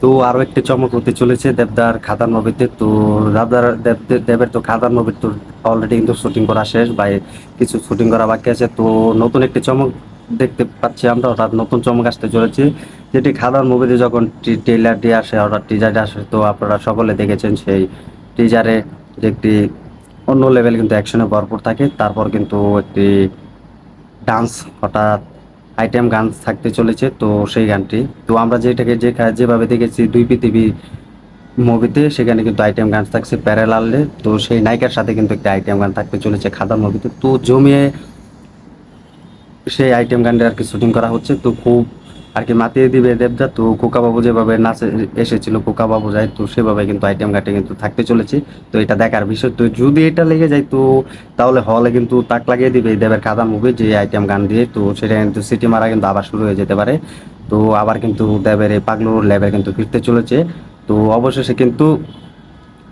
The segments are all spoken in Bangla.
তো আরও একটি চমক হতে চলেছে দেবদার খাদান মুভিতে তো দেবদার দেব- দেবের তো খাদান মুভির তো অলরেডি কিন্তু শুটিং করা শেষ বা কিছু শুটিং করা বাকি আছে। তো নতুন একটি চমক দেখতে পাচ্ছি আমরা, অর্থাৎ নতুন চমক আসতে চলেছে। যেটি খাদান মুভিতে যখন ট্রেলার দিয়ে আসে, অর্থাৎ টিজার আসে, তো আপনারা সকলে দেখেছেন সেই টিজারে যে একটি অন্য লেভেল কিন্তু অ্যাকশনে ভরপুর থাকে। তারপর কিন্তু একটি ডান্স হঠাৎ আইটেম গান থাকতে চলেছে, তো সেই গানটি। তো আমরা যেটাকে যে যেভাবে দেখেছি, দুই পৃথিবী মুভিতে, সেখানে কিন্তু আইটেম গান থাকছে প্যারালালে। তো সেই নায়িকার সাথে কিন্তু একটা আইটেম গান থাকতে চলেছে খাদার মুভিতে। তো জমিয়ে সেই আইটেম গানটা আর কি শুটিং করা হচ্ছে। তো খুব আর কি মাতিয়ে দিবে দেবদা তো কোকাবাবু যেভাবে নাচে এসেছিল কোকাবাবু যায় তো সেভাবে কিন্তু আইটেম গানটা কিন্তু থাকতে চলেছে। তো এটা দেখার বিষয়। তো যদি এটা লেগে যায় তো তাহলে হলে কিন্তু তাক লাগিয়ে দিবে দেবের কাদা মুভি যে আইটেম গান দিয়ে। তো সেটা কিন্তু সিটি মারা কিন্তু আবার শুরু হয়ে যেতে পারে। তো আবার কিন্তু দেবের এই পাগলুর লেভেল কিন্তু ফিরতে চলেছে। তো অবশেষে কিন্তু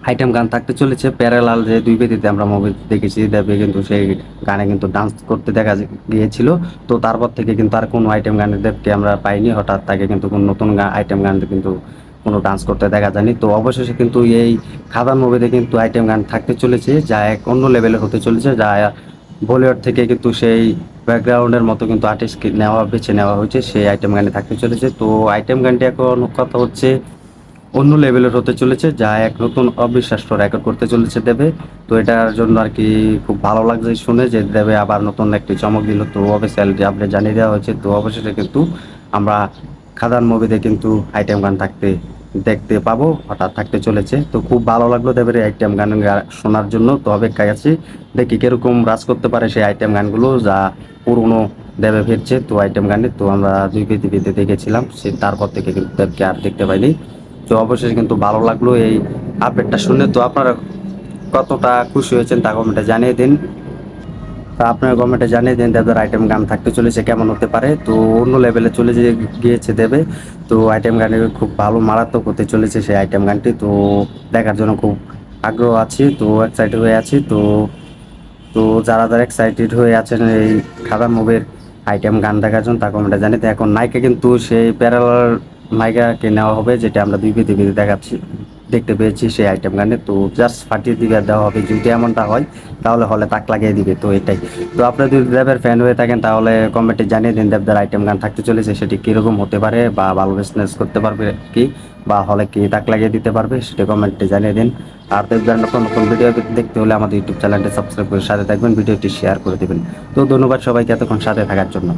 আইটেম গান থাকতে চলেছে প্যারালাল যে দুই বেদিতে আমরা মুভি দেখেছি দেবে কিন্তু সেই গানে কিন্তু ডান্স করতে দেখা গিয়েছিল। তো তারপর থেকে কিন্তু আর কোনো আইটেম গানের দেবকে আমরা পাইনি, হঠাৎ তাকে কিন্তু কোনো নতুন আইটেম গান কিন্তু কোনো ডান্স করতে দেখা যায়নি। তো অবশেষে কিন্তু এই খাদান মুভিতে কিন্তু আইটেম গান থাকতে চলেছে, যা এক অন্য লেভেলের হতে চলেছে, যা বলিউড থেকে কিন্তু সেই ব্যাকগ্রাউন্ডের মতো কিন্তু আর্টিস্ট নেওয়া, বেছে নেওয়া হয়েছে, সেই আইটেম গানে থাকতে চলেছে। তো আইটেম গানটি এখন কথা হচ্ছে অন্য লেভেলের হতে চলেছে, যা এক নতুন অবিশ্বাস্য রেকর্ড করতে চলেছে দেবে। তো এটার জন্য আর কি খুব ভালো লাগছে শুনে যে দেবে আবার নতুন একটি চমক দিল। তো অফিসিয়াল আপডেট জানিয়ে দেওয়া হয়েছে, তো অবশেষে কিন্তু আমরা খাদান মুভিতে কিন্তু আইটেম গান থাকতে, দেখতে পাবো, হঠাৎ থাকতে চলেছে। তো খুব ভালো লাগল দেবের আইটেম গান শোনার জন্য। তো অপেক্ষায় আছি, দেখি কীরকম রাজ করতে পারে সেই আইটেম গানগুলো যা পুরনো দেবে ফিরছে। তো আইটেম গানে তো আমরা দুই পৃথিবীতে দেখেছিলাম, সে তারপর থেকে কিন্তু দেবকে আর দেখতে পাইনি। তো অবশ্যই কিন্তু ভালো লাগল এই আপডেটটা শুনে। তো আপনারা কতটা খুশি হয়েছেন তা কমেন্টে জানিয়ে দিন। তা আপনার কমেন্টে জানিয়ে দিন দেবের আইটেম গান থাকতে চলেছে, কেমন হতে পারে। তো অন্য লেভেলে চলে যে গিয়েছে দেবে। তো আইটেম গানে খুব ভালো, মারাত্মক হতে চলেছে সেই আইটেম গানটি। তো দেখার জন্য খুব আগ্রহ আছি। তো এক্সাইটেড হয়ে আছি। তো তো যারা যারা এক্সাইটেড হয়ে আছেন এই খাদান মুভির আইটেম গান দেখার জন্য তা কমেন্টে জানিয়ে। এখন নায়িকা কিন্তু সেই প্যারালাল নায়িকাকে নেওয়া হবে, যেটা আমরা দুই পৃথিবীতে দেখাচ্ছি। দেখতে পেয়েছি সেই আইটেম গানে, তো জাস্ট ফাটিয়ে দিবে দেওয়া হবে। যদি এমনটা হয়, তাহলে হলে তাক লাগিয়ে দিবে, তো এটাই। তো আপনারা যদি দেবের ফ্যান হয়ে থাকেন, তাহলে কমেন্টে জানিয়ে দিন, দেবদার আইটেম গান থাকতে চলেছে, সেটি কীরকম হতে পারে বা ভালো বিজনেস করতে পারবে কি, বা হলে কি তাক লাগিয়ে দিতে পারবে, সেটা কমেন্টে জানিয়ে দিন। আর দেবদার নতুন নতুন ভিডিও দেখতে হলে আমাদের ইউটিউব চ্যানেলটি সাবস্ক্রাইব করে সাথে থাকবেন ভিডিওটি শেয়ার করে দেবেন। তো ধন্যবাদ সবাইকে এতক্ষণ সাথে থাকার জন্য।